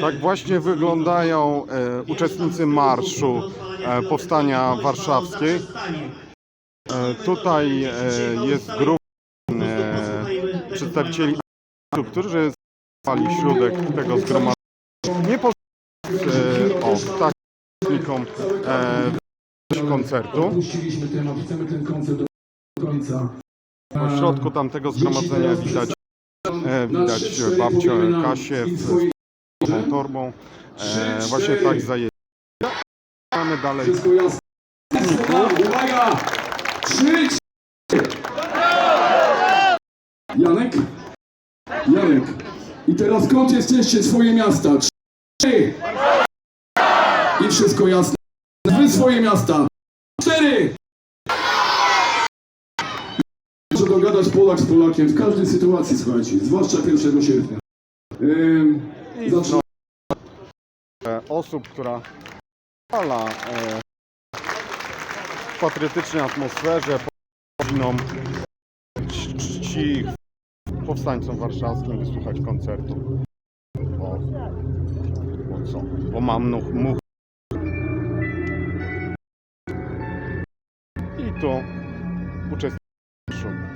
Tak właśnie wyglądają e, uczestnicy marszu e, Powstania Warszawskiej. E, tutaj e, jest grupa e, przedstawicieli którzy spali środek tego zgromadzenia. Nie pozwolę e, o tak e, koncertu. Chcemy ten koncert do końca. W środku tamtego zgromadzenia widać, e, widać babcię Kasię tą torbą. E, właśnie tak zajęli. Mamy dalej Wszystko jasne. Uwaga! Trzy. Janek? Janek. I teraz kąt jesteście swoje miasta. Trzy. I wszystko jasne. Wy swoje miasta. Cztery. Muszę dogadać Polak z Polakiem w każdej sytuacji, słuchajcie, zwłaszcza 1 sierpnia. Ym, I e, osób, która fala e, w patriotycznej atmosferze rodzinom czci- powstańcom warszawskim wysłuchać koncertu. Bo, bo co? Bo mam nuch, much. I tu uczestniczą